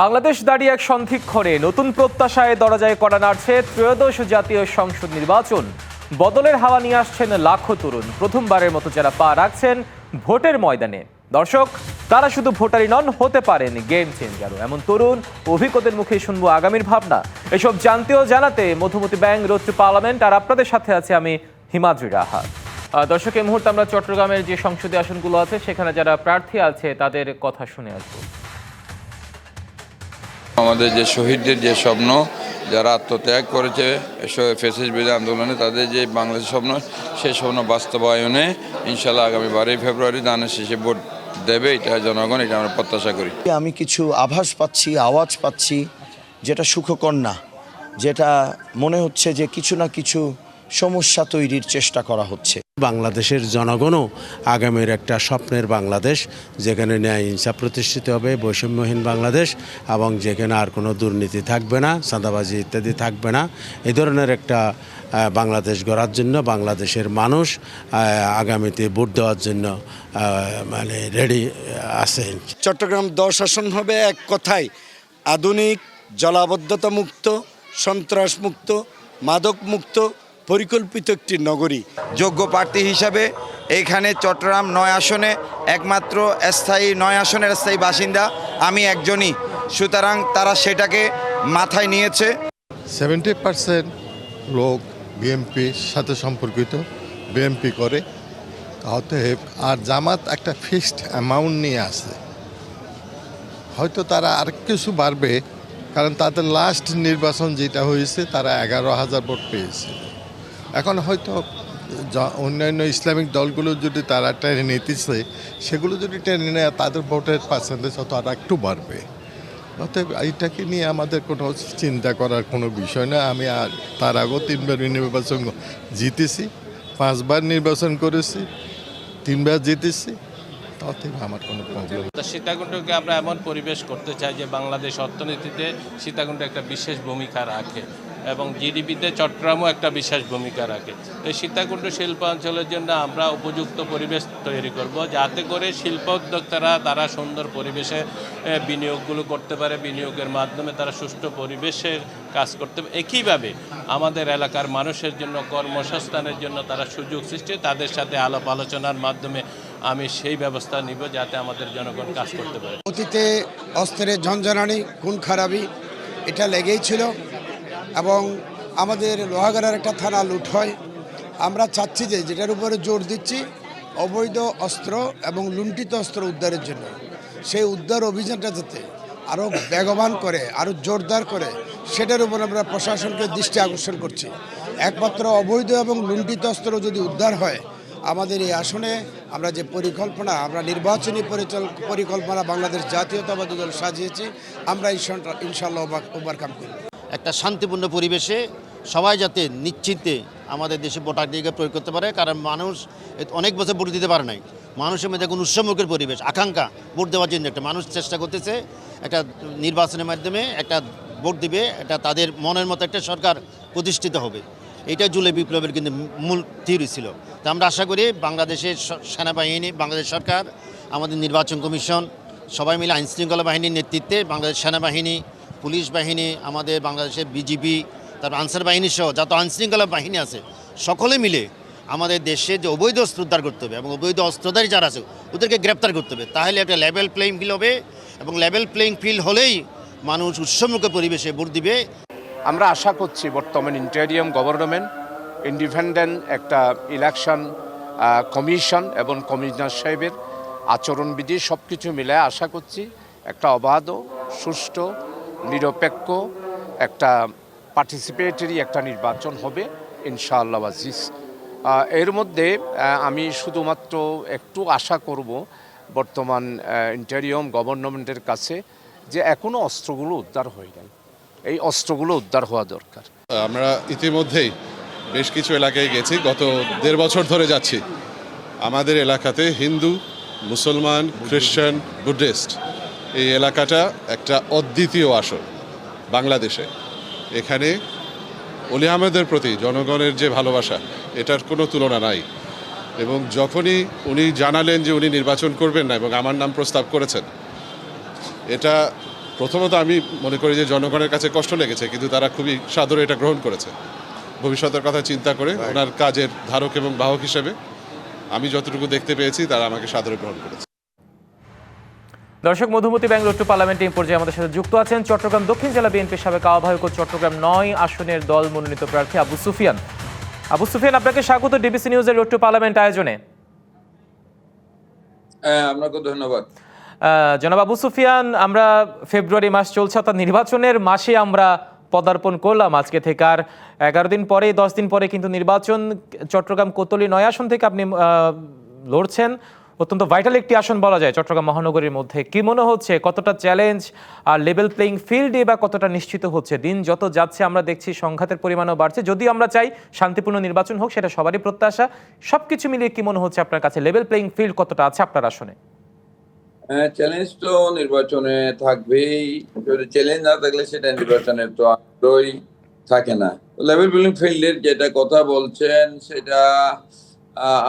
বাংলাদেশ দাঁড়িয়ে এক সন্ধিক্ষণে নতুন প্রত্যাশায় দরজায় করা নাড়ছে ত্রয়োদশ জাতীয় সংসদ নির্বাচন। বদলের হাওয়া নিয়ে আসছেন লাখো তরুণ। প্রথমবারের মতো যারা পা রাখছেন ভোটের ময়দানে। দর্শক, তারা শুধু ভোটারই নন, হতে পারেন গেম চেঞ্জারও। এমন তরুণ অভিজ্ঞদের মুখে শুনব আগামীর ভাবনা। এসব জানতেও জানাতে Madhumati bank road to parliament আর আপনাদের সাথে আছে আমি হিমাদ্রি রাহা। দর্শক, এই মুহূর্তে আমরা চট্টগ্রামের যে সংসদীয় আসনগুলো আছে, সেখানে যারা প্রার্থী আছে, তাদের কথা শুনে আসব। আমাদের যে শহীদদের যে স্বপ্ন, যারা আত্মত্যাগ করেছে ফেসিস বিরোধী আন্দোলনে, তাদের যে বাংলাদেশ স্বপ্ন সেই স্বপ্ন বাস্তবায়নে ইনশাল্লাহ আগামী বারোই ফেব্রুয়ারি দানের শেষে ভোট দেবে এটা জনগণ, এটা আমরা প্রত্যাশা করি। আমি কিছু আভাস পাচ্ছি, আওয়াজ পাচ্ছি, যেটা সুখকর না, যেটা মনে হচ্ছে যে কিছু না কিছু সমস্যা তৈরির চেষ্টা করা হচ্ছে। বাংলাদেশের জনগণও আগামীর একটা স্বপ্নের বাংলাদেশ যেখানে ন্যায় ইনসাফ প্রতিষ্ঠিত হবে বৈষম্যহীন বাংলাদেশ এবং যেখানে আর কোনো দুর্নীতি থাকবে না চাঁদাবাজি ইত্যাদি থাকবে না। এ ধরনের একটা বাংলাদেশ গড়ার জন্য বাংলাদেশের মানুষ আগামীতে ভোট দেওয়ার জন্য মানে রেডি আছে। চট্টগ্রাম দশ আসন হবে এক কথায় আধুনিক জলাবদ্ধতা মুক্ত সন্ত্রাস মুক্ত মাদক মুক্ত পরিকল্পিত একটি নগরী। যোগ্য প্রার্থী হিসাবে এইখানে চট্টগ্রাম নয় আসনে একমাত্র স্থায়ী নয় আসনের স্থায়ী বাসিন্দা আমি একজনই। সুতরাং তারা সেটাকে মাথায় নিয়েছে। সেভেন্টি পার্সেন্ট লোক বিএমপির সাথে সম্পর্কিত বিএমপি করে। অতএব আর জামাত একটা ফিক্সড অ্যামাউন্ট নিয়ে আসে। হয়তো তারা আর কিছু বাড়বে কারণ তাদের লাস্ট নির্বাচন যেটা হয়েছে তারা এগারো হাজার ভোট পেয়েছে। এখন হয়তো জ- অন্যান্য ইসলামিক দলগুলো যদি তারা টেনে নিতেছে, সেগুলো যদি টেনে নেয়, তাদের ভোটের পার্সেন্টেজ হয়তো আর একটু বাড়বে। অতএব এইটাকে নিয়ে আমাদের কোনো চিন্তা করার কোনো বিষয় না। আমি আর তার আগেও তিনবার নির্বাচন জিতেছি, পাঁচবার নির্বাচন করেছি, তিনবার জিতেছি তাতে আমার কোনো প্রবলেম সীতাকুণ্ডকে আমরা এমন পরিবেশ করতে চাই যে বাংলাদেশ অর্থনীতিতে সীতাকুণ্ড একটা বিশেষ ভূমিকা রাখে। এবং জিডিপিতে চট্টগ্রামও একটা বিশেষ ভূমিকা রাখে। এই সীতাকুণ্ড শিল্পাঞ্চলের জন্য আমরা উপযুক্ত পরিবেশ তৈরি করব, যাতে করে শিল্প উদ্যোক্তারা তারা সুন্দর পরিবেশে বিনিয়োগগুলো করতে পারে, বিনিয়োগের মাধ্যমে তারা সুষ্ঠু পরিবেশে কাজ করতে পারে। একইভাবে আমাদের এলাকার মানুষের জন্য, কর্মসংস্থানের জন্য তারা সুযোগ সৃষ্টি, তাদের সাথে আলাপ আলোচনার মাধ্যমে আমি সেই ব্যবস্থা নিব, যাতে আমাদের জনগণ কাজ করতে পারে। অতীতে অস্ত্রের ঝঞ্ঝনানি খুন খারাপি, এটা লেগেই ছিল। এবং আমাদের লোহাগাড়ার একটা থানা লুট হয়। আমরা চাচ্ছি যে যেটার উপরে জোর দিচ্ছি, অবৈধ অস্ত্র এবং লুণ্ঠিত অস্ত্র উদ্ধারের জন্য। সেই উদ্ধার অভিযানটা যাতে আরও বেগবান করে আরও জোরদার করে, সেটার উপর আমরা প্রশাসনকে দৃষ্টি আকর্ষণ করছি। একমাত্র অবৈধ এবং লুণ্ঠিত অস্ত্র যদি উদ্ধার হয়, আমাদের এই আসনে আমরা যে পরিকল্পনা, আমরা নির্বাচনী পরিচাল, পরিকল্পনা বাংলাদেশ জাতীয়তাবাদী দল সাজিয়েছি, আমরা ইনশা- ইনশাল্লাহ ওভারকাম করব। একটা শান্তিপূর্ণ পরিবেশে সবাই যাতে নিশ্চিন্তে আমাদের দেশে ভোটাধিকার প্রয়োগ করতে পারে, কারণ মানুষ অনেক বছর ভোট দিতে পারে নাই। মানুষের মধ্যে এখন উৎসমুখের পরিবেশ, আকাঙ্ক্ষা ভোট দেওয়ার জন্য একটা মানুষ চেষ্টা করতেছে একটা নির্বাচনের মাধ্যমে একটা ভোট দিবে, এটা তাদের মনের মতো একটা সরকার প্রতিষ্ঠিত হবে। এটা জুলাই বিপ্লবের কিন্তু মূল থিওরি ছিল। তা আমরা আশা করি বাংলাদেশের সেনাবাহিনী, বাংলাদেশ সরকার, আমাদের নির্বাচন কমিশন, সবাই মিলে আইনশৃঙ্খলা বাহিনীর নেতৃত্বে বাংলাদেশ সেনাবাহিনী পুলিশ বাহিনী, আমাদের বাংলাদেশের বিজিবি, তারপর আনসার বাহিনী সহ যত আইনশৃঙ্খলা বাহিনী আছে, সকলে মিলে আমাদের দেশে যে অবৈধ অস্ত্র উদ্ধার করতে হবে এবং অবৈধ অস্ত্রধারী যারা আছে, ওদেরকে গ্রেপ্তার করতে হবে। তাহলে একটা লেভেল প্লেইং ফিল হবে এবং লেভেল প্লেইং ফিল হলেই মানুষ উৎসমুখ পরিবেশে ভোট দিবে। আমরা আশা করছি বর্তমান ইন্টেরিয়াম গভর্নমেন্ট ইন্ডিপেন্ডেন্ট একটা ইলেকশন কমিশন এবং কমিশনার সাহেবের আচরণবিধি সব কিছু মিলে আশা করছি একটা অবাধ, সুষ্ঠু নিরপেক্ষ একটা পার্টিসিপেটরি একটা নির্বাচন হবে, ইনশাআল্লাহ আজিজ। এর মধ্যে আমি শুধুমাত্র একটু আশা করব বর্তমান ইন্টেরিয়ম গভর্নমেন্টের কাছে যে এখনও অস্ত্রগুলো উদ্ধার হয়ে নাই। এই অস্ত্রগুলো উদ্ধার হওয়া দরকার। আমরা ইতিমধ্যেই বেশ কিছু এলাকায় গেছি, গত দেড় বছর ধরে যাচ্ছি। আমাদের এলাকাতে হিন্দু, মুসলমান, খ্রিস্টান, বুদ্ধিস্ট এই এলাকাটা একটা অদ্বিতীয় আসন বাংলাদেশে। এখানে অলি আহমেদের প্রতি জনগণের যে ভালোবাসা এটার কোনো তুলনা নাই। এবং যখনই উনি জানালেন যে উনি নির্বাচন করবেন না এবং আমার নাম প্রস্তাব করেছেন এটা প্রথমত আমি মনে করি যে জনগণের কাছে কষ্ট লেগেছে কিন্তু তারা খুবই সাদরে এটা গ্রহণ করেছে। ভবিষ্যতের কথা চিন্তা করে ওনার কাজের ধারক এবং বাহক হিসেবে আমি যতটুকু দেখতে পেয়েছি তারা আমাকে সাদরে গ্রহণ করেছে। দর্শক মধুমতি ব্যাংক টু পার্লামেন্টে এই পর্যায়ে আমাদের সাথে যুক্ত আছেন চট্টগ্রাম দক্ষিণ জেলা বিএনপির সাবেক আহ্বায়ক ও চট্টগ্রাম নয় আসনের দল মনোনীত প্রার্থী আবু সুফিয়ান। আবু সুফিয়ান আপনাকে স্বাগত ডিবিসি নিউজের রোড টু পার্লামেন্ট আয়োজনে। হ্যাঁ আপনাকে ধন্যবাদ। জনাব আবু সুফিয়ান আমরা ফেব্রুয়ারি মাস চলছে অর্থাৎ নির্বাচনের মাসে আমরা পদার্পণ করলাম আজকে থেকে। আর এগারো দিন পরে দশ দিন পরে কিন্তু নির্বাচন চট্টগ্রাম কোতলি নয় আসন থেকে আপনি লড়ছেন। অত্যন্ত ভাইটাল একটি আসন বলা যায় চট্টগ্রাম মহানগরীর মধ্যে। কি মনে হচ্ছে, কতটা চ্যালেঞ্জ আর লেভেল প্লেইং ফিল্ডে বা কতটা নিশ্চিত হচ্ছে? দিন যত যাচ্ছে, আমরা দেখছি সংঘাতের পরিমাণও বাড়ছে। যদি আমরা চাই শান্তিপূর্ণ নির্বাচন হোক, সেটা সবারই প্রত্যাশা। সবকিছু মিলিয়ে কি মনে হচ্ছে আপনার কাছে? লেভেল প্লেইং ফিল্ড কতটা আছে আপনার আসনে? চ্যালেঞ্জ তো নির্বাচনে থাকবেই। যদি চ্যালেঞ্জ না থাকলে সেটা নির্বাচনের তো আগ্রহই থাকে না। লেভেল প্লেইং ফিল্ডের যেটা কথা বলছেন, সেটা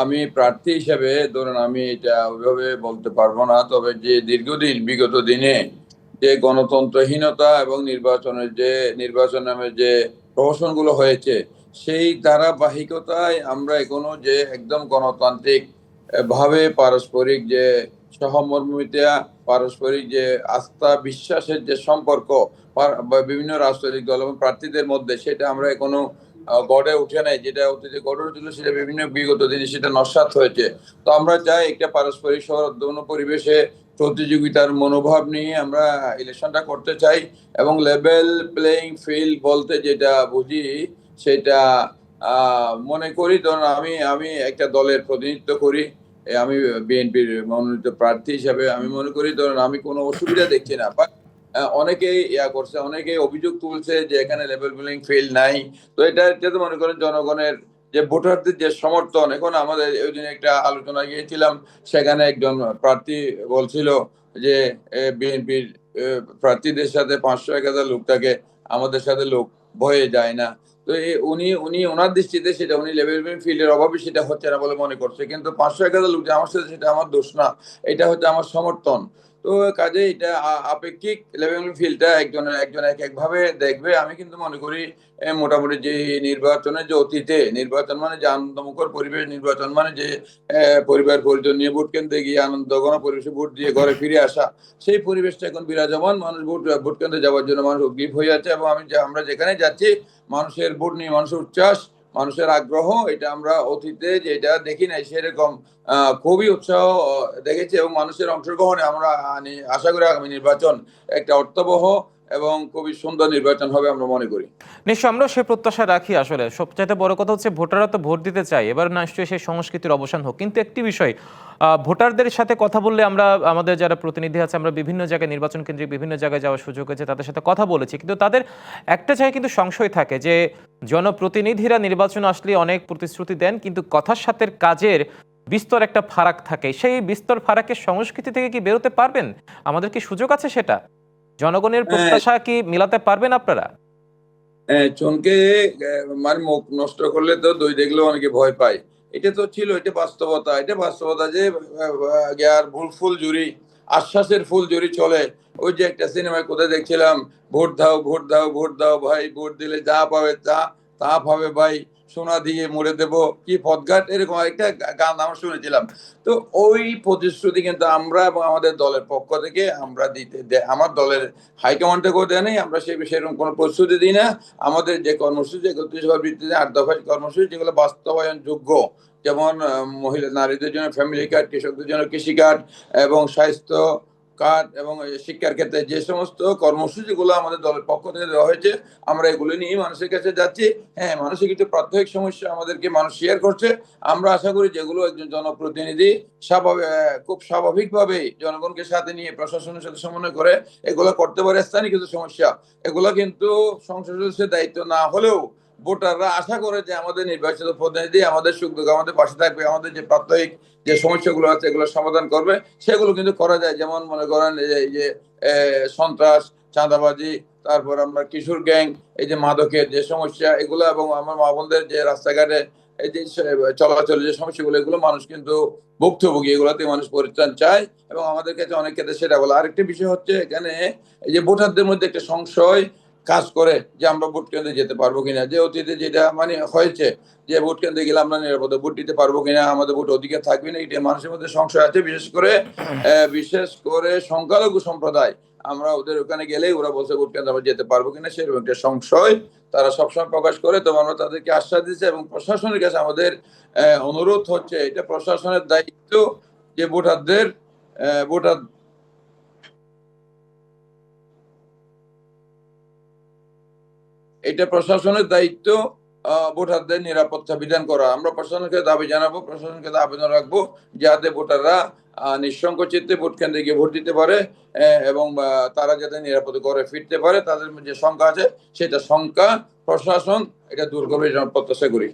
আমি প্রার্থী হিসেবে ধরুন আমি এটা ওইভাবে বলতে পারব না, তবে যে দীর্ঘদিন, বিগত দিনে যে গণতন্ত্রহীনতা এবং নির্বাচনের যে, নির্বাচন নামে যে প্রহসনগুলো হয়েছে, সেই ধারাবাহিকতায় আমরা এখনও যে একদম গণতান্ত্রিক ভাবে পারস্পরিক যে সহমর্মিতা, পারস্পরিক যে আস্থা বিশ্বাসের যে সম্পর্ক বিভিন্ন রাজনৈতিক দল এবং প্রার্থীদের মধ্যে, সেটা আমরা এখনও গড়ে উঠে নাই, যেটা অতীতে গড়ে উঠেছিল সেটা বিভিন্ন বিগত দিনে সেটা নস্বাত হয়েছে। তো আমরা চাই একটা পারস্পরিক সৌহার্দ্যপূর্ণ পরিবেশে প্রতিযোগিতার মনোভাব নিয়ে আমরা ইলেকশনটা করতে চাই এবং লেভেল প্লেইং ফিল্ড বলতে যেটা বুঝি সেটা মনে করি। ধরুন আমি আমি একটা দলের প্রতিনিধিত্ব করি আমি বিএনপির মনোনীত প্রার্থী হিসাবে আমি মনে করি, ধরুন আমি কোনো অসুবিধা দেখছি না। বাট অনেকেই ইয়া করছে, অনেকেই অভিযোগ তুলছে যে এখানে লেভেল প্লেইং ফিল্ড নাই। তো এটা এটা তো মনে করেন জনগণের যে ভোটারদের যে সমর্থন, এখন আমাদের ওই দিন একটা আলোচনা গিয়েছিলাম, সেখানে একজন প্রার্থী বলছিল যে বিএনপির প্রার্থীদের সাথে পাঁচশো এক হাজার লোক থাকে, আমাদের সাথে লোক বয়ে যায় না। তো উনি উনি ওনার দৃষ্টিতে সেটা, উনি লেভেল ফিল্ডের অভাবে সেটা হচ্ছে না বলে মনে করছে। কিন্তু পাঁচশো এক হাজার লোক যে আমার সাথে, সেটা আমার দোষ না, এটা হচ্ছে আমার সমর্থন। তো কাজে এটা আপেক্ষিক লেভেল ফিল্ডটা একজন একজন এক একভাবে দেখবে। আমি কিন্তু মনে করি মোটামুটি যে নির্বাচনের যে অতীতে, নির্বাচন মানে যে আনন্দমুখর পরিবেশ, নির্বাচন মানে যে পরিবার পরিজন নিয়ে ভোট কেন্দ্রে গিয়ে আনন্দঘন পরিবেশে ভোট দিয়ে ঘরে ফিরে আসা, সেই পরিবেশটা এখন বিরাজমান। মানুষ ভোট ভোট কেন্দ্রে যাওয়ার জন্য মানুষ উদ্গ্রীব হয়ে আছে এবং আমি আমরা যেখানে যাচ্ছি, মানুষের ভোট নিয়ে মানুষের উচ্ছ্বাস মানুষের আগ্রহ, এটা আমরা অতীতে যেটা দেখি নাই, সেরকম খুবই উৎসাহ দেখেছি এবং মানুষের অংশগ্রহণে আমরা আশা করি আগামী নির্বাচন একটা অর্থবহ এবং খুবই সুন্দর নির্বাচন হবে আমরা মনে করি। নিশ্চয় আমরা সে প্রত্যাশা রাখি আসলে। সবচাইতে বড় কথা হচ্ছে ভোটাররা তো ভোট দিতে চায়। এবার নিশ্চয়ই সেই সংস্কৃতির অবসান হোক। কিন্তু একটি বিষয় ভোটারদের সাথে কথা বললে আমরা, আমাদের যারা প্রতিনিধি আছে, আমরা বিভিন্ন জায়গায়, নির্বাচন কেন্দ্রে বিভিন্ন জায়গায় যাওয়ার সুযোগ হয়েছে, তাদের সাথে কথা বলেছি। কিন্তু তাদের একটা জায়গায় কিন্তু সংশয় থাকে যে, জনপ্রতিনিধিরা নির্বাচন আসলে অনেক প্রতিশ্রুতি দেন, কিন্তু কথার সাথে কাজের বিস্তর একটা ফারাক থাকে। সেই বিস্তর ফারাকের সংস্কৃতি থেকে কি বেরোতে পারবেন? আমাদের কি সুযোগ আছে সেটা? জনগণের প্রত্যাশা কি মিলাতে পারবেন আপনারা? আহ, চুনকে মানে মুখ নষ্ট করলে তো দই দেখলেও অনেকে ভয় পায়। এটা তো ছিল এটা বাস্তবতা। এটা বাস্তবতা যে আর ভুল ফুল জুড়ি আশ্বাসের ফুল জুড়ি চলে। ওই যে একটা সিনেমায় কোথায় দেখছিলাম ভোট দাও ভোট দাও ভোট দাও ভাই ভোট দিলে যা পাবে তা তা পাবে ভাই। সোনা দিয়ে মরে দেব, কি পদঘাট এরকম একটা গান আমরা শুনেছিলাম। তো ওই প্রতিশ্রুতি কিন্তু আমরা এবং আমাদের দলের পক্ষ থেকে আমরা দিতে আমার দলের হাইকমান্ড থেকেও দেয় নেই, আমরা সেই সেরকম কোনো প্রস্তুতি দিই না। আমাদের যে কর্মসূচি একত্রিশ ভিত্তিতে আট দফার কর্মসূচি, যেগুলো বাস্তবায়ন যোগ্য যেমন মহিলা, নারীদের জন্য ফ্যামিলি কার্ড কৃষকদের জন্য কৃষি কার্ড এবং স্বাস্থ্য কার্ড এবং শিক্ষার ক্ষেত্রে যে সমস্ত কর্মসূচিগুলো আমাদের দলের পক্ষ থেকে দেওয়া হয়েছে, আমরা এগুলো নিয়ে মানুষের কাছে যাচ্ছি। হ্যাঁ মানুষের কিছু প্রাত্যহিক সমস্যা আমাদেরকে মানুষ শেয়ার করছে। আমরা আশা করি যেগুলো একজন জনপ্রতিনিধি স্বাভাবিক খুব স্বাভাবিকভাবে জনগণকে সাথে নিয়ে, প্রশাসনের সাথে সমন্বয় করে এগুলো করতে পারে, স্থানীয় কিছু সমস্যা, এগুলো কিন্তু সংসদ সদস্যের দায়িত্ব না হলেও ভোটাররা আশা করে যে আমাদের নির্বাচিত প্রতিনিধি আমাদের সুখ দুঃখ আমাদের পাশে থাকবে, আমাদের যে প্রাত্যহিক যে সমস্যাগুলো আছে, এগুলো সমাধান করবে। সেগুলো কিন্তু করা যায়। যেমন মনে করেন এই যে- সন্ত্রাস, চাঁদাবাজি, তারপর আমরা কিশোর গ্যাং, এই যে মাদকের যে সমস্যা, এগুলো এবং আমার মা বোনদের যে রাস্তাঘাটে এই যে চলাচলের যে সমস্যাগুলো, এগুলো মানুষ কিন্তু ভুক্তভোগী এগুলোতে মানুষ পরিত্রাণ চায় এবং আমাদের কাছে অনেক ক্ষেত্রে সেটা বলে। আরেকটি বিষয় হচ্ছে এখানে এই যে ভোটারদের মধ্যে একটা সংশয় কাজ করে যে আমরা ভোট কেন্দ্রে যেতে পারব কিনা। যে অতীতে যেটা মানে হয়েছে যে ভোট কেন্দ্রে গেলে আমরা নিরাপদে ভোট দিতে পারব কিনা আমাদের ভোট অধিকার থাকবে না এটা মানুষের মধ্যে সংশয় আছে। বিশেষ করে বিশেষ করে সংখ্যালঘু সম্প্রদায়। আমরা ওদের ওখানে গেলেই ওরা বলছে ভোট কেন্দ্রে আমরা যেতে পারব কিনা সেরকম একটা সংশয় তারা সবসময় প্রকাশ করে। তো আমরা তাদেরকে আশ্বাস দিচ্ছি এবং প্রশাসনের কাছে আমাদের অনুরোধ হচ্ছে এটা প্রশাসনের দায়িত্ব যে ভোটারদের ভোটার এটা প্রশাসনের দায়িত্ব ভোটারদের নিরাপত্তা বিধান করা। আমরা প্রশাসনকে দাবি জানাব, প্রশাসনকে আবেদন রাখব যাতে ভোটাররা নিঃসংক চিত্তে ভোট কেন্দ্রে গিয়ে ভোট দিতে পারে এবং তারা যাতে নিরাপদে করে ফিরতে পারে, তাদের যে সংখ্যা আছে, সেটা সংখ্যা প্রশাসন, এটা দূর করবে প্রত্যাশা করি।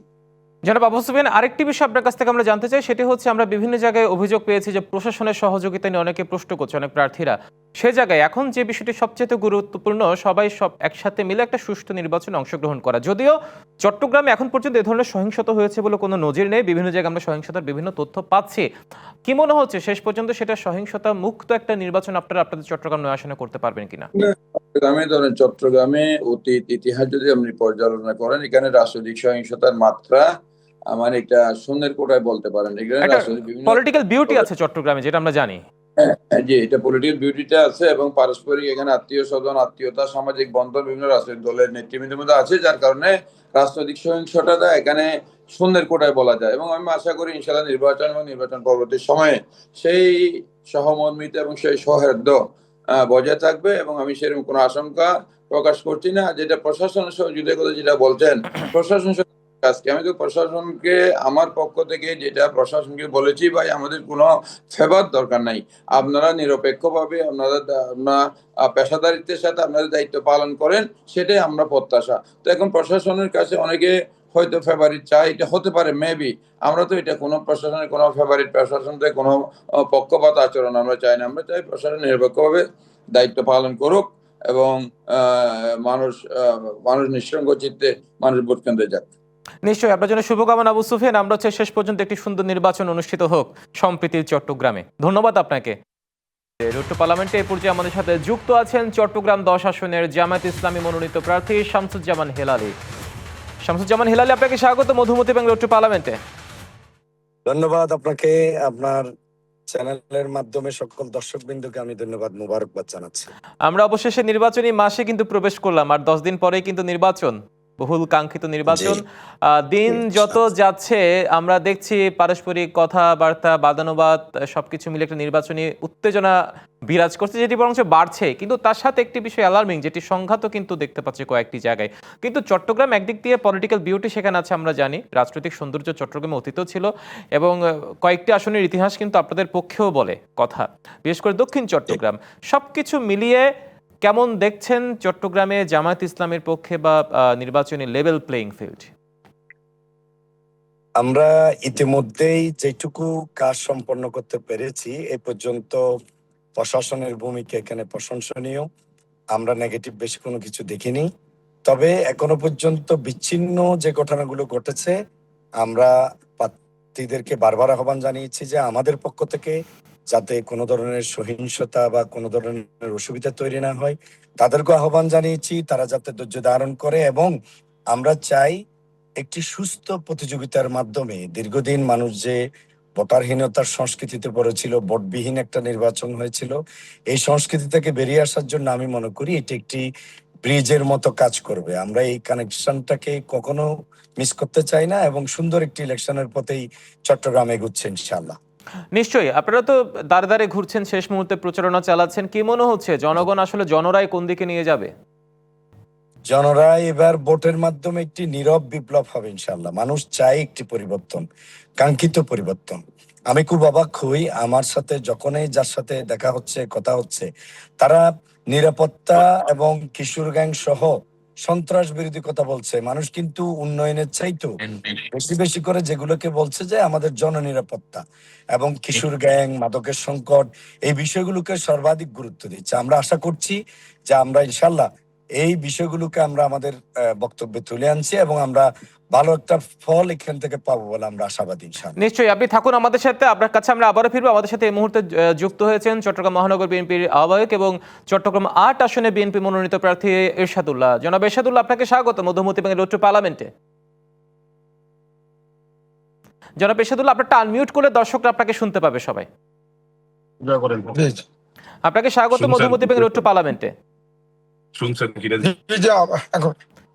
জনাব আবু সুফিয়ান, আরেকটি বিষয় আপনার কাছ থেকে আমরা জানতে চাই, সেটি হচ্ছে আমরা বিভিন্ন জায়গায় অভিযোগ পেয়েছি যে প্রশাসনের সহযোগিতা নিয়ে অনেকে প্রশ্ন করছে, অনেক প্রার্থীরা। সে জায়গায় এখন যে বিষয়টি সবচেয়ে গুরুত্বপূর্ণ সবাই সব একসাথে মিলে একটা সুষ্ঠু নির্বাচনে অংশগ্রহণ করা। যদিও চট্টগ্রামে এখন পর্যন্ত এ ধরনের সহিংসতা হয়েছে বলে কোনো নজির নেই। বিভিন্ন জায়গায় আমরা সহিংসতার বিভিন্ন তথ্য পাচ্ছি। কি মনে হচ্ছে শেষ পর্যন্ত সেটা সহিংসতা মুক্ত একটা নির্বাচন আপনারা আপনাদের চট্টগ্রাম নয় আসনে করতে পারবেন কিনা? চট্টগ্রামে ধরেন চট্টগ্রামে অতীত ইতিহাস যদি আপনি পর্যালোচনা করেন এখানে রাজনৈতিক সহিংসতার মাত্রা আমার এটা শূন্যের কোটায় বলতে পারেন। এখানে পলিটিক্যাল বিউটি আছে চট্টগ্রামে যেটা আমরা জানি। হ্যাঁ, যে এটা পলিটিক্যাল বিউটিটা আছে এবং পারস্পরিক এখানে আত্মীয় স্বজন আত্মীয়তা সামাজিক বন্ধন বিভিন্ন রাজনৈতিক দলের নেতৃবৃন্দের মধ্যে আছে যার কারণে রাজনৈতিক সহিংসতাটা এখানে শূন্যের কোটায় বলা যায় এবং আমি আশা করি ইনশাল্লাহ নির্বাচন এবং নির্বাচন পরবর্তী সময়ে সেই সহমর্মিত এবং সেই সৌহার্দ্য বজায় থাকবে এবং আমি সেরকম কোনো আশঙ্কা প্রকাশ করছি না। যেটা প্রশাসনের সহযোগিতা কথা যেটা বলছেন প্রশাসন আজকে আমি তো প্রশাসনকে, আমার পক্ষ থেকে যেটা প্রশাসনকে বলেছি, ভাই, আমাদের কোনো ফেভার দরকার নাই। আপনারা নিরপেক্ষভাবে আপনারা আপনার পেশাদারিত্বের সাথে আপনাদের দায়িত্ব পালন করেন, সেটাই আমরা প্রত্যাশা। তো এখন প্রশাসনের কাছে অনেকে হয়তো ফেভারিট চাই এটা হতে পারে মেবি আমরা তো এটা কোনো প্রশাসনের কোনো ফেভারিট প্রশাসন থেকে কোনো পক্ষপাত আচরণ আমরা চাই না। আমরা চাই প্রশাসন নিরপেক্ষভাবে দায়িত্ব পালন করুক এবং মানুষ মানুষ নিঃসঙ্গ চিত্তে মানুষ ভোট কেন্দ্রে যাক। নিশ্চয়ই আপনার জন্য শুভকামনা আবু সুফিয়ান। আমরা হচ্ছে শেষ পর্যন্ত একটি সুন্দর নির্বাচন অনুষ্ঠিত হোক সম্প্রীতির চট্টগ্রামে। ধন্যবাদ আপনাকে। রুট্টু পার্লামেন্টে এ পর্যায়ে আমাদের সাথে যুক্ত আছেন চট্টগ্রাম দশ আসনের জামায়াত ইসলামী মনোনীত প্রার্থী শামসুজ্জামান হেলালি। শামসুজ্জামান হেলালি আপনাকে স্বাগত। মধুমতি ব্যাংক রুট্টু পার্লামেন্টে। ধন্যবাদ আপনাকে। আপনার চ্যানেলের মাধ্যমে সকল দর্শকবৃন্দকে আমি ধন্যবাদ মুবারকবাদ জানাচ্ছি। আমরা অবশেষে নির্বাচনী মাসে কিন্তু প্রবেশ করলাম আর দশ দিন পরেই কিন্তু নির্বাচন। বহুল কাঙ্ক্ষিত নির্বাচন। দিন যত যাচ্ছে আমরা দেখছি পারস্পরিক কথাবার্তা বাদানুবাদ সবকিছু মিলে একটা নির্বাচনী উত্তেজনা বিরাজ করছে যেটি বরং বাড়ছে। কিন্তু তার সাথে একটি বিষয় অ্যালার্মিং যেটি সংঘাতও কিন্তু দেখতে পাচ্ছে কয়েকটি জায়গায়। কিন্তু চট্টগ্রাম একদিক দিয়ে পলিটিক্যাল বিউটি সেখানে আছে আমরা জানি। রাজনৈতিক সৌন্দর্য চট্টগ্রামে অতীতও ছিল এবং কয়েকটি আসনের ইতিহাস কিন্তু আপনাদের পক্ষেও বলে কথা। বিশেষ করে দক্ষিণ চট্টগ্রাম। সবকিছু মিলিয়ে কেমন দেখছেন চট্টগ্রামে জামায়াত ইসলামের পক্ষে বা নির্বাচনী লেভেল প্লেইং ফিল্ড আমরা ইতিমধ্যেই যেটুকু কাজ সম্পন্ন করতে পেরেছি, এ পর্যন্ত প্রশাসনের ভূমিকা এখানে প্রশংসনীয়। আমরা নেগেটিভ বেশি কোনো কিছু দেখিনি। তবে এখনও পর্যন্ত বিচ্ছিন্ন যে ঘটনাগুলো ঘটেছে, আমরা প্রার্থীদেরকে বারবার আহ্বান জানিয়েছি যে আমাদের পক্ষ থেকে যাতে কোনো ধরনের সহিংসতা বা কোনো ধরনের অসুবিধা তৈরি না হয়। তাদেরকে আহ্বান জানিয়েছি, তারা যাতে ধৈর্য ধারণ করে এবং আমরা চাই একটি সুস্থ প্রতিযোগিতার মাধ্যমে দীর্ঘদিন মানুষ যে ভোটারহীনতার সংস্কৃতিতে পড়েছিল, ভোটবিহীন একটা নির্বাচন হয়েছিল, এই সংস্কৃতি থেকে বেরিয়ে আসার জন্য আমি মনে করি এটি একটি ব্রিজের মতো কাজ করবে। আমরা এই কানেকশনটাকে কখনো মিস করতে চাই না এবং সুন্দর একটি ইলেকশনের পথেই চট্টগ্রাম এগুচ্ছে ইনশাল্লাহ নিশ্চয়ই, আপনারা তো দাঁড়ে দাঁড়ে ঘুরছেন, শেষ মুহূর্তে প্রচারণা চালাচ্ছেন। কি মনে হচ্ছে, জনগণ আসলে জনরাই কোন দিকে নিয়ে যাবে? জনরা এবার ভোটের মাধ্যমে একটি নীরব বিপ্লব হবে ইনশাল্লাহ মানুষ চায় একটি পরিবর্তন, কাঙ্ক্ষিত পরিবর্তন। আমি খুব অবাক হই, আমার সাথে যখনই যার সাথে দেখা হচ্ছে, কথা হচ্ছে, তারা নিরাপত্তা এবং কিশোর গ্যাং সহ সন্ত্রাস বিরোধী কথা বলছে। মানুষ কিন্তু উন্নয়নের চাইতো বেশি বেশি করে যেগুলোকে বলছে যে আমাদের জননিরাপত্তা এবং কিশোর গ্যাং মাদকের সংকট এই বিষয়গুলোকে সর্বাধিক গুরুত্ব দিচ্ছে। আমরা আশা করছি যে আমরা ইনশাল্লাহ এই বিষয়গুলোকে আমরা আমাদের বক্তব্যে তুলে আনছি এবং আমরা ভালো একটা ফল এখান থেকে পাবো বলে আমরা আশাবাদী নিশ্চয়ই আপনি থাকুন আমাদের সাথে। আপনার কাছে আমরা আবারও ফিরবো। আমাদের সাথে এই মুহূর্তে যুক্ত হয়েছেন চট্টগ্রাম মহানগর বিএনপির আহ্বায়ক এবং চট্টগ্রাম আট আসনে বিএনপি মনোনীত প্রার্থী এরশাদুল্লাহ। জনাব এরশাদুল্লাহ আপনাকে স্বাগত। মধুমতি ব্যাংকের রোড টু পার্লামেন্টে। জনাব এরশাদুল্লাহ আপনারটা আনমিউট করলে দর্শকরা আপনাকে শুনতে পাবে সবাই। আপনাকে স্বাগত মধুমতি ব্যাংকের রোড পার্লামেন্টে। শুনছেন কিনা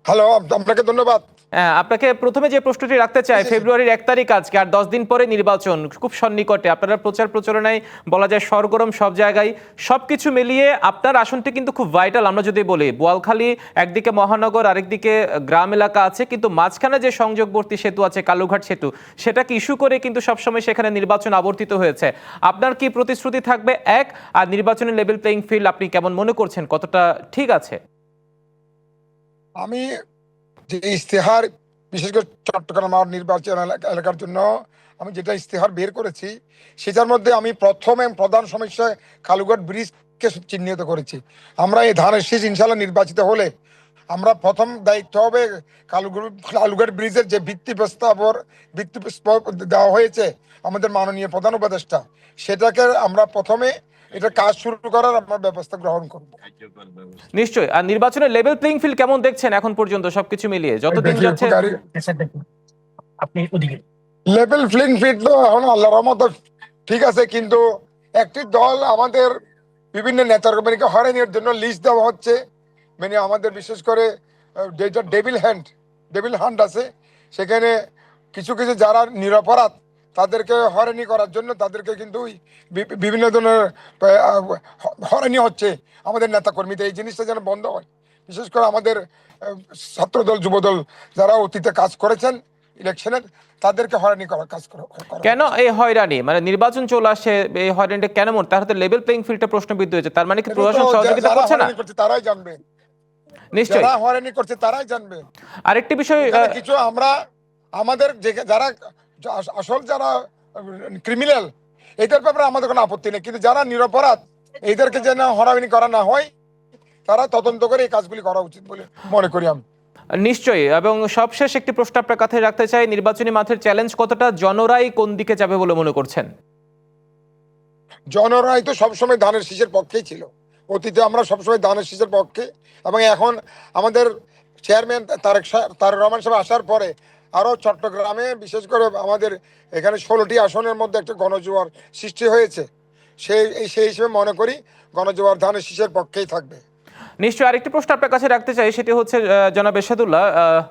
হ্যালো আপনাকে ধন্যবাদ। আপনাকে প্রথমে যে প্রশ্নটি রাখতে চাই ফেব্রুয়ারির এক তারিখ আজকে আর দশ দিন পরে নির্বাচন খুব সন্নিকটে। আপনারা প্রচার প্রচারণায় বলা যায় সরগরম সব জায়গায়। সব কিছু মিলিয়ে আপনার আসনটি কিন্তু খুব ভাইটাল আমরা যদি বলি বোয়ালখালী একদিকে মহানগর আরেকদিকে গ্রাম এলাকা আছে কিন্তু মাঝখানে যে সংযোগবর্তী সেতু আছে কালুঘাট সেতু সেটাকে ইস্যু করে কিন্তু সবসময় সেখানে নির্বাচন আবর্তিত হয়েছে? আপনার কি প্রতিশ্রুতি থাকবে? এক আর নির্বাচনের লেভেল প্লেইং ফিল্ড আপনি কেমন মনে করছেন? কতটা ঠিক আছে? আমি যে ইশতেহার, বিশেষ করে চট্টগ্রাম আমার নির্বাচন এলাকার জন্য আমি যেটা ইশতেহার বের করেছি, সেটার মধ্যে আমি প্রথম এবং প্রধান সমস্যা কালুঘাট ব্রিজকে চিহ্নিত করেছি। আমরা এই ধানের শীষ ইনশাল্লাহ নির্বাচিত হলে আমরা প্রথম দায়িত্ব হবে কালুঘাট কালুঘাট ব্রিজের যে ভিত্তি প্রস্তাব ওর ভিত্তি দেওয়া হয়েছে আমাদের মাননীয় প্রধান উপদেষ্টা, সেটাকে আমরা প্রথমে এটা কাজ শুরু করার আমরা ব্যবস্থা গ্রহণ করব। নিশ্চয়ই। আর নির্বাচনের লেভেল প্লেইং ফিল্ড কেমন দেখছেন এখন পর্যন্ত? সবকিছু মিলিয়ে যতদিন যাচ্ছে আপনি ওদিকে লেভেল ফ্লিং ফিট তো এখন আল্লাহ রহমত ঠিক আছে কিন্তু একটি দল আমাদের বিভিন্ন নেতাকর্মীকে হয়রানির জন্য লিস্ট দেওয়া হচ্ছে। মানে আমাদের বিশেষ করে ডেভিল হ্যান্ড ডেভিল হ্যান্ড আছে সেখানে কিছু কিছু যারা নিরপরাধ তাদেরকে হয়রানি করার জন্য তাদেরকে কিন্তু বিভিন্ন ধরনের আহ, হ- হয়রানি হচ্ছে আমাদের নেতাকর্মীদের। এই জিনিসটা যেন বন্ধ হয়। বিশেষ করে আমাদের ছাত্রদল যুবদল যারা অতীতে কাজ করেছেন ইলেকশনের তাদেরকে হয়রানি করার কাজ কেন এই হয়রানি? মানে নির্বাচন চলে আসে এই হয়রানিটা কেন মনে তার হাতে লেভেল প্লেইং ফিল্ডটা প্রশ্নবিদ্ধ হয়েছে। তার মানে কি প্রশাসন সহযোগিতা করছে না? তারাই জানবে। নিশ্চয়ই। যারা হয়রানি করছে তারাই জানবে। আরেকটি বিষয় কিছু আমরা আমাদের যারা আসল যারা ক্রিমিনাল এটার ব্যাপারে আমাদের কোনো আপত্তি নেই। কিন্তু যারা নিরপরাধ এদেরকে যেন হরানি করা না হয় তারা তদন্ত করে এই কাজগুলি করা উচিত বলে মনে করি আমি। নিশ্চয়ই এবং সবশেষ একটি প্রশ্ন আপনার কাছে রাখতে চাই নির্বাচনী মাঠের চ্যালেঞ্জ কতটা জনরাই কোন দিকে যাবে বলে মনে করছেন? জনরাই তো সবসময় ধানের শীষের পক্ষেই ছিল। অতীতে আমরা সবসময় ধানের শীষের পক্ষে এবং এখন আমাদের চেয়ারম্যান তারেক তারেক রহমান সাহেব আসার পরে আরও চট্টগ্রামে বিশেষ করে আমাদের এখানে ষোলোটি আসনের মধ্যে একটা গণজোয়ার সৃষ্টি হয়েছে। সেই সেই হিসেবে মনে করি গণজোয়ার ধানের শীষের পক্ষেই থাকবে। নিশ্চয়ই আরেকটি প্রশ্ন আপনার কাছে রাখতে চাই সেটি হচ্ছে জনাব এরশাদুল্লাহ আহ,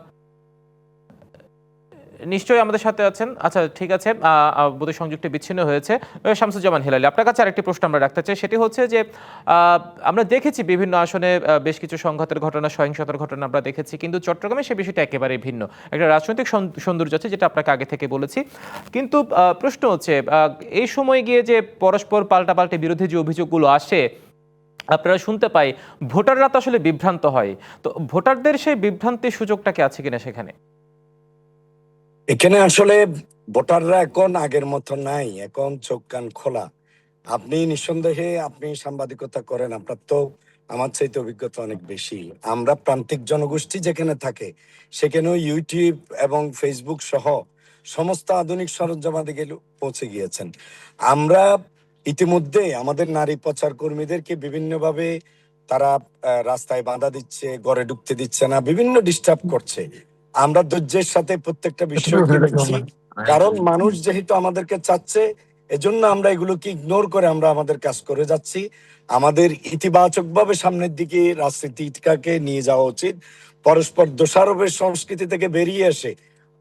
নিশ্চয়ই আমাদের সাথে আছেন। আচ্ছা ঠিক আছে বোধহয় সংযুক্তি বিচ্ছিন্ন হয়েছে। শামসুজ্জামান হিলালি, আপনার কাছে আরেকটি প্রশ্ন আমরা রাখতে চাই। সেটি হচ্ছে যে আমরা দেখেছি বিভিন্ন আসনে বেশ কিছু সংঘাতের ঘটনা, সহিংসতার ঘটনা আমরা দেখেছি, কিন্তু চট্টগ্রামে সে বিষয়টা একেবারে ভিন্ন। একটা রাজনৈতিক সৌন- সৌন্দর্য আছে, যেটা আপনাকে আগে থেকে বলেছি। কিন্তু প্রশ্ন হচ্ছে এই সময় গিয়ে যে পরস্পর পাল্টাপাল্টি বিরোধী যে অভিযোগগুলো আসে, আপনারা শুনতে পাই, ভোটাররা তো আসলে বিভ্রান্ত হয়। তো ভোটারদের সেই বিভ্রান্তির সুযোগটা কি আছে কিনা সেখানে? এখানে আসলে ভোটাররা এখন আগের মতো নাই, এখন চোখ কান খোলা। আপনি নিঃসন্দেহে আপনি সাংবাদিকতা করেন, আপনার তো আমার চাইতে অভিজ্ঞতা অনেক বেশি। আমরা প্রান্তিক জনগোষ্ঠী যেখানে থাকে, সেখানেও ইউটিউব এবং ফেসবুক সহ সমস্ত আধুনিক সরঞ্জামাদি গেলে পৌঁছে গিয়েছেন। আমরা ইতিমধ্যে আমাদের নারী প্রচার কর্মীদেরকে বিভিন্নভাবে তারা রাস্তায় বাধা দিচ্ছে ঘরে ঢুকতে দিচ্ছে না, বিভিন্ন ডিস্টার্ব করছে। আমরা ধৈর্যের সাথে প্রত্যেকটা বিষয়কে দেখছি কারণ মানুষ যেহেতু আমাদেরকে চাচ্ছে এজন্য আমরা এগুলোকে ইগনোর করে আমরা আমাদের কাজ করে যাচ্ছি। আমাদের ইতিবাচক ভাবে সামনের দিকে রাজনীতিটাকে নিয়ে যাওয়া উচিত। পরস্পর দোষারোপের সংস্কৃতি থেকে বেরিয়ে এসে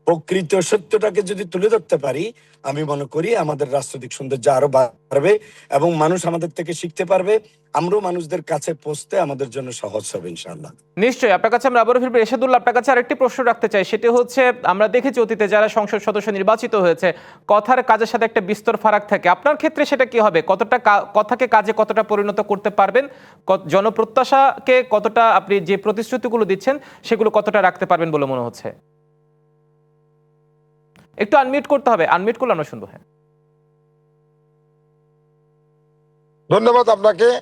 প্রকৃত সত্যটাকে যদি তুলে ধরতে পারি, আমি মনে করি আমাদের রাজনৈতিক সৌন্দর্য আরও বাড়বে এবং মানুষ আমাদের থেকে শিখতে পারবে। আমরাও মানুষদের কাছে পৌঁছতে আমাদের জন্য সহজ হবে, ইনশাআল্লাহ। নিশ্চয়ই। আপনার কাছে আমরা আবারও ফিরবো। এরশাদুল্লাহ, আপনার কাছে আরেকটি প্রশ্ন রাখতে চাই। সেটি হচ্ছে, আমরা দেখেছি অতীতে যারা সংসদ সদস্য নির্বাচিত হয়েছে, কথার কাজের সাথে একটা বিস্তর ফারাক থাকে। আপনার ক্ষেত্রে সেটা কি হবে? কতটা কথাকে কাজে কতটা পরিণত করতে পারবেন? জনপ্রত্যাশাকে কতটা আপনি যে প্রতিশ্রুতিগুলো দিচ্ছেন, সেগুলো কতটা রাখতে পারবেন বলে মনে হচ্ছে? একটু আনমিউট করতে হবে। আনমিউট করলে আমরা শুনব হ্যাঁ। ধন্যবাদ আপনাকে।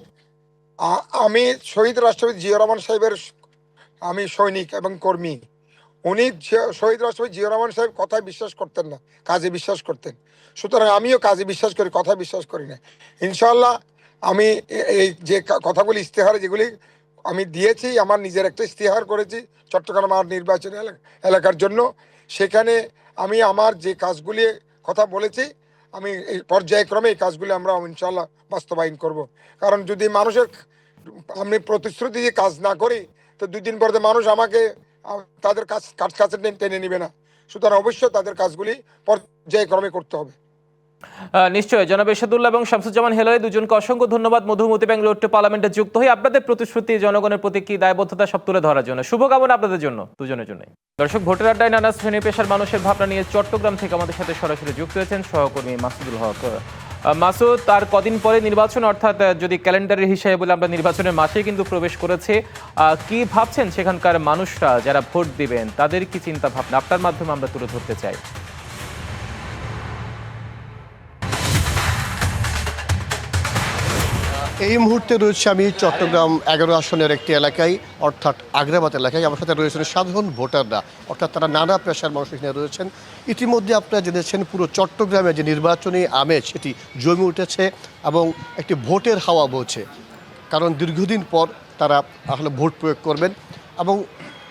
আমি শহীদ রাষ্ট্রপতি জিয়া রহমান সাহেবের আমি সৈনিক এবং কর্মী। উনি শহীদ রাষ্ট্রপতি জিয়া রহমান সাহেব কথায় বিশ্বাস করতেন না, কাজে বিশ্বাস করতেন। সুতরাং আমিও কাজে বিশ্বাস করি কথা বিশ্বাস করি না। ইনশাল্লাহ আমি এই যে কথাগুলি ইস্তেহারে যেগুলি আমি দিয়েছি, আমার নিজের একটা ইস্তেহার করেছি চট্টগ্রাম আর নির্বাচনী এলা- এলাকার জন্য। সেখানে আমি আমার যে কাজগুলি কথা বলেছি, আমি এই পর্যায়ক্রমে এই কাজগুলি আমরা ইনশাল্লাহ বাস্তবায়ন করব। কারণ যদি মানুষের, আমি প্রতিশ্রুতি দিয়ে কাজ না করি, তো দুই দিন পরে মানুষ আমাকে, তাদের কাজ কাজ কাছে টেনে নিবে না। সুতরাং অবশ্যই তাদের কাজগুলি পর্যায়ক্রমে করতে হবে। আহ, নিশ্চয়ই। জনাব এরশাদুল্লাহ এবং শামসুজ্জামান হেলারি দুজনকে অসংখ্য ধন্যবাদ। মধুমতি ব্যাংক রোড টু পার্লামেন্টে যুক্ত হয়ে আপনাদের প্রতিশ্রুতি জনগণের প্রতি কি দায়বদ্ধতা সব তুলে ধরার জন্য। শুভকামনা আপনাদের জন্য দুজনের জন্য দর্শক ভোটের আড্ডায় নানা শ্রেণি পেশার মানুষের ভাবনা নিয়ে চট্টগ্রাম থেকে আমাদের সাথে সরাসরি যুক্ত হয়েছেন সহকর্মী মাসুদুল হক। মাসুদ তার কদিন পরে নির্বাচন অর্থাৎ যদি ক্যালেন্ডারের হিসাবে বলে আমরা নির্বাচনের মাসেই কিন্তু প্রবেশ করেছে। কি ভাবছেন সেখানকার মানুষরা যারা ভোট দিবেন তাদের কি চিন্তা ভাবনা আপনার মাধ্যমে আমরা তুলে ধরতে চাই। এই মুহূর্তে রয়েছে আমি চট্টগ্রাম এগারো আসনের একটি এলাকায়, অর্থাৎ আগ্রাবাদ এলাকায়। আমার সাথে রয়েছেন সাধারণ ভোটাররা, অর্থাৎ তারা নানা পেশার মানুষ এখানে রয়েছেন। ইতিমধ্যে আপনারা জেনেছেন পুরো চট্টগ্রামে যে নির্বাচনী আমেজ, সেটি জমে উঠেছে এবং একটি ভোটের হাওয়া বইছে। কারণ দীর্ঘদিন পর তারা আসলে ভোট প্রয়োগ করবেন এবং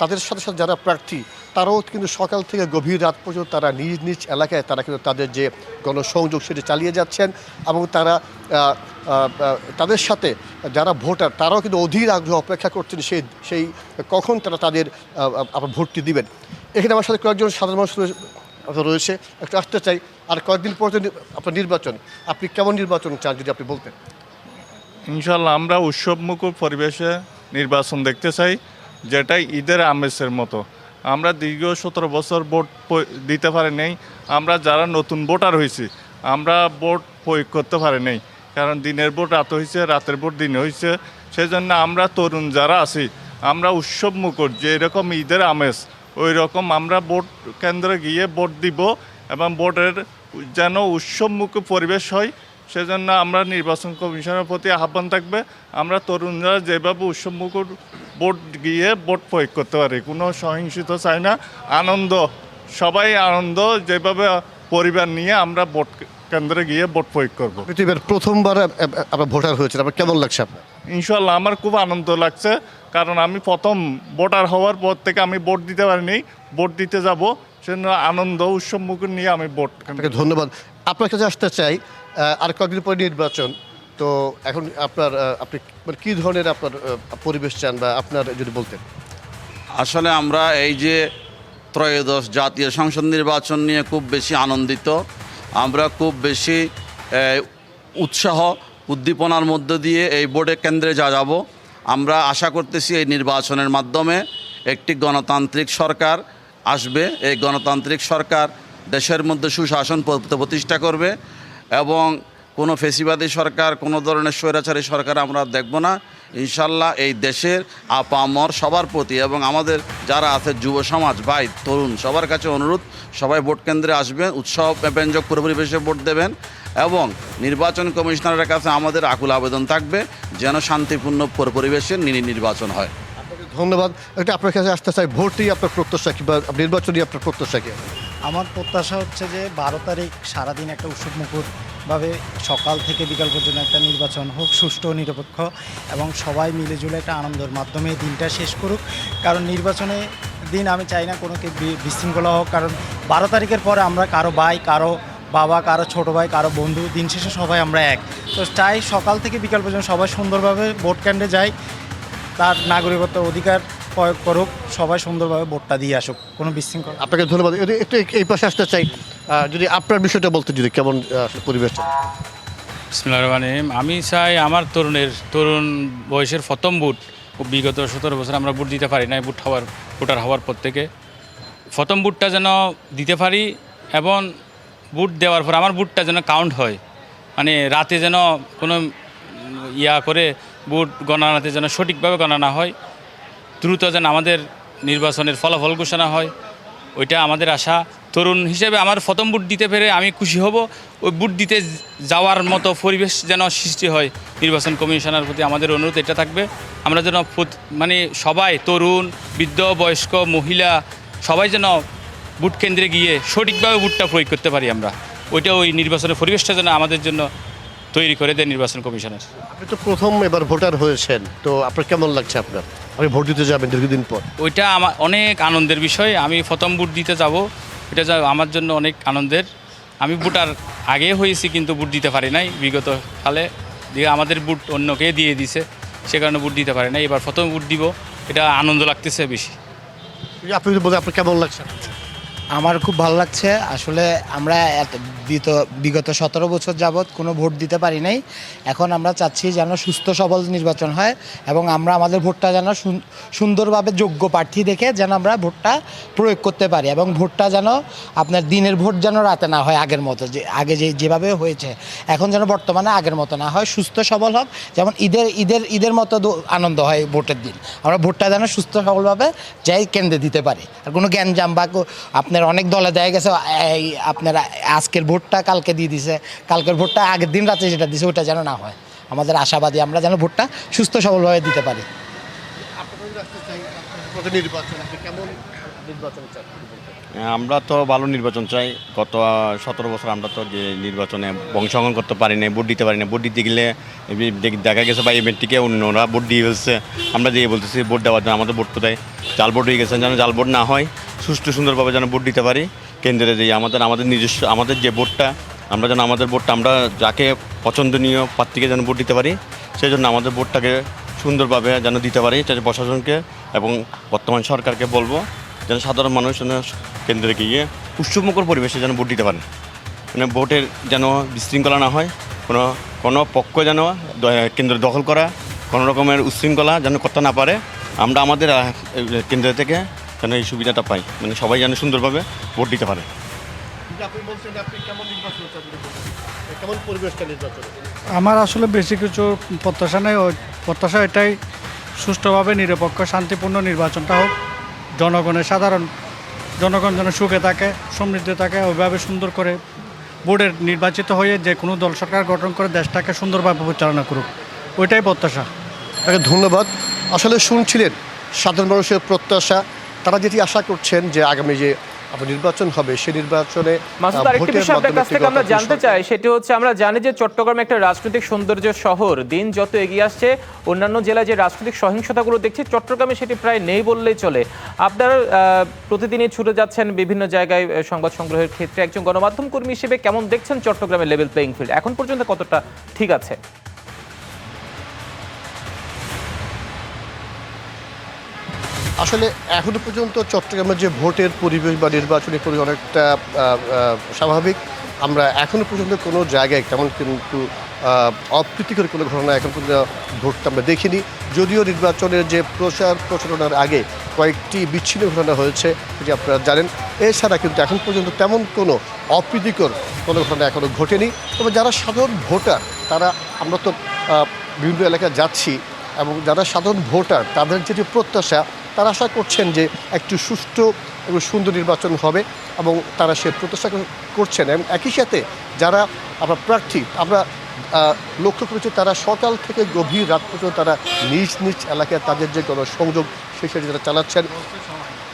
তাদের সাথে সাথে যারা প্রার্থী তারাও কিন্তু সকাল থেকে গভীর রাত পর্যন্ত তারা নিজ নিজ এলাকায় তারা কিন্তু তাদের যে গণসংযোগ সেটি চালিয়ে যাচ্ছেন এবং তারা তাদের সাথে যারা ভোটার তারাও কিন্তু অধীর আগ্রহ অপেক্ষা করছেন সেই সেই কখন তারা তাদের আবার ভোটটি দিবেন। এখানে আমার সাথে কয়েকজন সাধারণ মানুষ রয়েছে- একটু আসতে চাই। আর কয়েকদিন পর আপনার নির্বাচন, আপনি কেমন নির্বাচন চান যদি আপনি বলতেন? ইনশাল্লাহ আমরা উৎসবমুখর পরিবেশে নির্বাচন দেখতে চাই যেটা ঈদের আমেজের মতো। আমরা দীর্ঘ সতেরো বছর ভোট দিতে পারে নাই। আমরা যারা নতুন ভোটার হয়েছি, আমরা ভোট প্রয়োগ করতে পারি নাই। কারণ দিনের ভোট রাত হয়েছে, রাতের ভোট দিনে হয়েছে। সেই জন্য আমরা তরুণ যারা আছি, আমরা উৎসবমুখর যে এরকম ঈদের আমেজ ওই রকম আমরা ভোট কেন্দ্রে গিয়ে ভোট দিব এবং ভোটের যেন উৎসবমুখী পরিবেশ হয় সেজন্য আমরা নির্বাচন কমিশনের প্রতি আহ্বান থাকবে। আমরা তরুণরা যেভাবে উৎসবমুখর ভোট গিয়ে ভোট প্রয়োগ করতে পারি কোনো সহিংসিত চাই না। আনন্দ সবাই আনন্দ যেভাবে পরিবার নিয়ে আমরা ভোট কেন্দ্রে গিয়ে ভোট প্রয়োগ করব। পৃথিবীর প্রথমবার আপ- আপ- আপনার ভোটার হয়েছে আপনার কেমন লাগছে আপনার? ইনশাল্লাহ আমার খুব আনন্দ লাগছে কারণ আমি প্রথম ভোটার হওয়ার পর থেকে আমি ভোট দিতে পারিনি ভোট দিতে যাব সেজন্য আনন্দ উৎসবমুখর নিয়ে আমি ভোট ধন্যবাদ। আপনার কাছে আসতে চাই আর কয়েকদিন পরে নির্বাচন, তো এখন আপনার আপনি মানে কী ধরনের আপনার পরিবেশ চান বা আপনার যদি বলতেন? আসলে আমরা এই যে ত্রয়োদশ জাতীয় সংসদ নির্বাচন নিয়ে খুব বেশি আনন্দিত। আমরা খুব বেশি উৎসাহ উদ্দীপনার মধ্য দিয়ে এই বোর্ডে কেন্দ্রে যা যাব। আমরা আশা করতেছি এই নির্বাচনের মাধ্যমে একটি গণতান্ত্রিক সরকার আসবে। এই গণতান্ত্রিক সরকার দেশের মধ্যে সুশাসন প্রতিষ্ঠা করবে। এবং কোনো ফেসিবাদী সরকার, কোনো ধরনের স্বৈরাচারী সরকার আমরা দেখব না। ইনশাল্লাহ এই দেশের আপামর সবার প্রতি এবং আমাদের যারা আছে যুব সমাজ, ভাই, তরুণ, সবার কাছে অনুরোধ, সবাই ভোট কেন্দ্রে আসবেন, উৎসব, ব্যঞ্জক পুরো পরিবেশে ভোট দেবেন এবং নির্বাচন কমিশনারের কাছে আমাদের আকুল আবেদন থাকবে যেন শান্তিপূর্ণ পর- পরিবেশে নির্বাচন হয়। ধন্যবাদ। একটা আপনার কাছে আসতে চাই, ভোটই আপনার প্রত্যাশা কি বা নির্বাচনই আপনার প্রত্যাশা কি? আমার প্রত্যাশা হচ্ছে যে বারো তারিখ সারাদিন একটা উৎসবমুখরভাবে সকাল থেকে বিকাল পর্যন্ত একটা নির্বাচন হোক, সুষ্ঠু নিরপেক্ষ, এবং সবাই মিলেজুলে একটা আনন্দের মাধ্যমে দিনটা শেষ করুক। কারণ নির্বাচনে দিন আমি চাই না কোনোকে বি- বিশৃঙ্খলা হোক, কারণ বারো তারিখের পরে আমরা কারও ভাই, কারও বাবা, কারও ছোট ভাই, কারও বন্ধু, দিন শেষে সবাই আমরা এক। তো চাই সকাল থেকে বিকাল পর্যন্ত সবাই সুন্দরভাবে ভোট কেন্দ্রে যাই, তার নাগরিকত্ব অধিকার প্রয়োগ করুক সবাই সুন্দরভাবে ভোটটা দিয়ে আসুক কোনো বিশৃঙ্খলা আপনাকে ধন্যবাদ। এ- একটু এই পাশে আসতে চাই যদি আপনার বিষয়টা বলতে যদি কেমন পরিবেশটা? রহিম। আমি চাই আমার তরুণের তরুণ বয়সের প্রথম বুট বিগত সতেরো বছর আমরা বুট দিতে পারি নাই বুট হওয়ার ভোটার হওয়ার পর থেকে। প্রথম বুটটা যেন দিতে পারি এবং বুট দেওয়ার পর আমার বুটটা যেন কাউন্ট হয়। মানে রাতে যেন কোনো ইয়া করে বুট গণনাতে যেন সঠিকভাবে গণনা হয়। দ্রুত যেন আমাদের নির্বাচনের ফলাফল ঘোষণা হয়, ওইটা আমাদের আশা। তরুণ হিসেবে আমার প্রথম বুট দিতে পেরে আমি খুশি হব। ওই বুট দিতে যাওয়ার মতো পরিবেশ যেন সৃষ্টি হয়, নির্বাচন কমিশনের প্রতি আমাদের অনুরোধ এটা থাকবে। আমরা যেন মানে সবাই, তরুণ, বৃদ্ধ, বয়স্ক, মহিলা, সবাই যেন বুট কেন্দ্রে গিয়ে সঠিকভাবে বুটটা প্রয়োগ করতে পারি আমরা। ওইটা ওই নির্বাচনের পরিবেশটা যেন আমাদের জন্য তৈরি করে দেয় নির্বাচন কমিশনের। আপনি তো প্রথম এবার ভোটার হয়েছেন তো আপনার কেমন লাগছে আপনার? আপনি ভোট দিতে যাবেন দীর্ঘদিন পর। ওইটা আমার অনেক আনন্দের বিষয় আমি প্রথম বুট দিতে যাব এটা যা আমার জন্য অনেক আনন্দের। আমি বুটার আগে হয়েছি কিন্তু বুট দিতে পারি নাই বিগত কালে। দিয়ে আমাদের বুট অন্যকে দিয়ে দিছে সে কারণে বুট দিতে পারি নাই এবার প্রথম বুট দিব এটা আনন্দ লাগতেছে বেশি। আপনি বলেন আপনার কেমন লাগছে? আমার খুব ভালো লাগছে আসলে আমরা বিত- বিগত সতেরো বছর যাবৎ কোনো ভোট দিতে পারি নাই। এখন আমরা চাচ্ছি যেন সুস্থ, সবল নির্বাচন হয় এবং আমরা আমাদের ভোটটা যেন সুন- সুন্দরভাবে যোগ্য প্রার্থী দেখে যেন আমরা ভোটটা প্রয়োগ করতে পারি এবং ভোটটা যেন আপনার দিনের ভোট যেন রাতে না হয় আগের মতো, যে আগে যে, যেভাবে হয়েছে, এখন যেন বর্তমানে আগের মতো না হয়। সুস্থ, সবল হোক, যেমন ঈদের ঈদের ঈদের মতো আনন্দ হয় ভোটের দিন। আমরা ভোটটা যেন সুস্থ, সবলভাবে যাই কেন্দ্রে দিতে পারি। আর কোনো জ্ঞানজাম বা আপনার অনেক দলে দেয়া গেছে আপনার আজকের ভোটটা কালকে দিয়ে দিছে। কালকের ভোটটা আগের দিন রাতে যেটা দিছে ওটা যেন না হয়। আমাদের আশাবাদী আমরা যেন ভোটটা সুস্থ সবলভাবে দিতে পারি। চান আমরা তো ভালো নির্বাচন চাই। গত সতেরো বছর আমরা তো যে নির্বাচনে অংশগ্রহণ করতে পারি না ভোট দিতে পারি না ভোট দিতে গেলে দেখ- গেছে বা ইভেন্টটিকে অন্যরা ভোট দিয়ে ফেলছে। আমরা দিয়ে বলতেছি ভোট দেওয়ার জন্য আমাদের ভোট কোথায়? জাল ভোট হয়ে গেছে, যেন জাল ভোট না হয়, সুষ্ঠু সুন্দরভাবে যেন ভোট দিতে পারি। কেন্দ্রে যে আমাদের আমাদের নিজস্ব, আমাদের যে ভোটটা, আমরা যেন আমাদের ভোটটা, আমরা যাকে পছন্দনীয় প্রার্থীকে যেন ভোট দিতে পারি সেই জন্য আমাদের ভোটটাকে সুন্দরভাবে যেন দিতে পারি প্রশাসনকে এবং বর্তমান সরকারকে বলব যেন সাধারণ মানুষ যেন কেন্দ্রে গিয়ে উৎসবমুখর পরিবেশে যেন ভোট দিতে পারেন। মানে ভোটের যেন বিশৃঙ্খলা না হয় কোনো কোনো পক্ষ যেন কেন্দ্র দখল করা কোনো রকমের উচ্ছৃঙ্খলা যেন করতে না পারে আমরা আমাদের কেন্দ্র থেকে যেন এই সুবিধাটা পাই। মানে সবাই যেন সুন্দরভাবে ভোট দিতে পারে। আপনি বলছেন আপনি কেমন নির্বাচন চান কেমন পরিবেশটা নির্বাচন? আমার আসলে বেশি কিছু প্রত্যাশা নেই প্রত্যাশা এটাই সুষ্ঠুভাবে নিরপেক্ষ শান্তিপূর্ণ নির্বাচনটা হোক। জনগণের সাধারণ জনগণ যেন সুখে থাকে, সমৃদ্ধ থাকে, ওইভাবে সুন্দর করে বোর্ডের নির্বাচিত হয়ে যে কোনো দল সরকার গঠন করে দেশটাকে সুন্দরভাবে পরিচালনা করুক। ওইটাই প্রত্যাশা। তাকে ধন্যবাদ। আসলে শুনছিলেন সাধারণ মানুষের প্রত্যাশা। তারা যেটি আশা করছেন যে আগামী যে নির্বাচন হবে সেই নির্বাচনে মাসুদ আরেকটি বিষয় আপনার কাছ থেকে আমরা জানতে চাই সেটি হচ্ছে আমরা জানি যে চট্টগ্রাম একটা রাজনৈতিক সৌন্দর্য শহর। দিন যত এগিয়ে আসছে অন্যান্য জেলায় যে রাজনৈতিক সহিংসতাগুলো দেখছি চট্টগ্রামে সেটি প্রায় নেই বললেই চলে। আপনারা প্রতিদিনই ছুটে যাচ্ছেন বিভিন্ন জায়গায় সংবাদ সংগ্রহের ক্ষেত্রে। একজন গণমাধ্যম কর্মী হিসেবে কেমন দেখছেন চট্টগ্রামের লেভেল প্লেইং ফিল্ড এখন পর্যন্ত কতটা ঠিক আছে? আসলে এখনও পর্যন্ত চট্টগ্রামের যে ভোটের পরিবেশ বা নির্বাচনী পরিবেশ অনেকটা স্বাভাবিক। আমরা এখনও পর্যন্ত কোনো জায়গায় তেমন কিন্তু অপ্রীতিকর কোনো ঘটনা এখন পর্যন্ত ঘটতে আমরা দেখিনি। যদিও নির্বাচনের যে প্রচার প্রচারণার আগে কয়েকটি বিচ্ছিন্ন ঘটনা হয়েছে যেটি আপনারা জানেন। এছাড়া কিন্তু এখন পর্যন্ত তেমন কোনো অপ্রীতিকর কোনো ঘটনা এখনও ঘটেনি। তবে যারা সাধারণ ভোটার, তারা আমরা তো বিভিন্ন এলাকায় যাচ্ছি এবং যারা সাধারণ ভোটার, তাদের যেটি প্রত্যাশা তারা আশা করছেন যে একটি সুষ্ঠু এবং সুন্দর নির্বাচন হবে এবং তারা সে প্রত্যাশা করছেন। এবং একই সাথে যারা আমরা প্রার্থী, আমরা লক্ষ্য করেছি তারা সকাল থেকে গভীর রাত পর্যন্ত তারা নিজ নিজ এলাকায় তাদের যে গণসংযোগ, সেই সেটি তারা চালাচ্ছেন।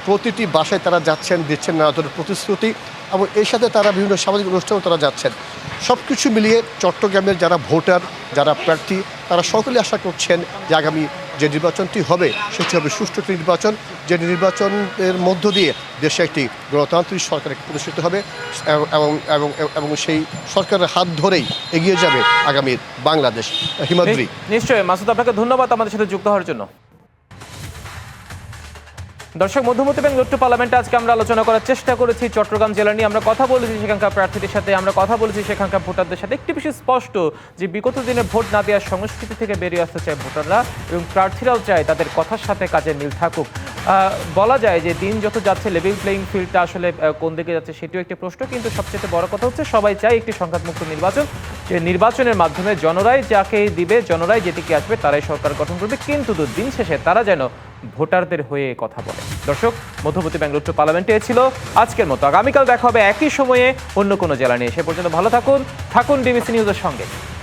প্রতিটি বাসায় তারা যাচ্ছেন, দিচ্ছেন নানা ধরনের প্রতিশ্রুতি এবং এর সাথে তারা বিভিন্ন সামাজিক অনুষ্ঠানেও তারা যাচ্ছেন। সব কিছু মিলিয়ে চট্টগ্রামের যারা ভোটার, যারা প্রার্থী, তারা সকলে আশা করছেন যে আগামী যে নির্বাচনটি হবে, সেটি হবে সুষ্ঠু একটি নির্বাচন। যে নির্বাচনের মধ্য দিয়ে দেশে একটি গণতান্ত্রিক সরকার প্রতিষ্ঠিত হবে এবং- এবং এবং সেই সরকারের হাত ধরেই এগিয়ে যাবে আগামীর বাংলাদেশ। হিমাদ্রি। নিশ্চয়ই। মাসুদ, আপনাকে ধন্যবাদ আমাদের সাথে যুক্ত হওয়ার জন্য। দর্শক মধ্যমতি ব্যাংক রোড টু পার্লামেন্টে। আজকে আমরা আলোচনা করার চেষ্টা করেছি চট্টগ্রাম জেলা নিয়ে। আমরা কথা বলেছি সেখানকার প্রার্থীদের সাথে, আমরা কথা বলেছি সেখানকার ভোটারদের সাথে। একটি বিষয় স্পষ্ট যে বিগত দিনে ভোট না দেওয়ার সংস্কৃতি থেকে বেরিয়ে আসতে চায় ভোটাররা এবং প্রার্থীরাও চায় তাদের কথার সাথে কাজে মিল থাকুক। বলা যায় যে দিন যত যাচ্ছে লেভেল প্লেইং ফিল্ডটা আসলে কোন দিকে যাচ্ছে সেটিও একটি প্রশ্ন। কিন্তু সবচেয়ে বড় কথা হচ্ছে, সবাই চায় একটি সংঘাতমুক্ত নির্বাচন। যে নির্বাচনের মাধ্যমে জনরাই যাকে দিবে, জনরাই যেটিকে আসবে, তারাই সরকার গঠন করবে। কিন্তু দিন শেষে তারা যেন ভোটারদের হয়ে কথা বলে। দর্শক, মধ্যবর্তী ব্যাঙ্গালোর পার্লামেন্টে ছিল। আজকের মতো আগামীকাল দেখা হবে একই সময়ে অন্য কোনো জেলা নিয়ে। সে পর্যন্ত ভালো থাকুন। থাকুন ডিবিসি নিউজের সঙ্গে।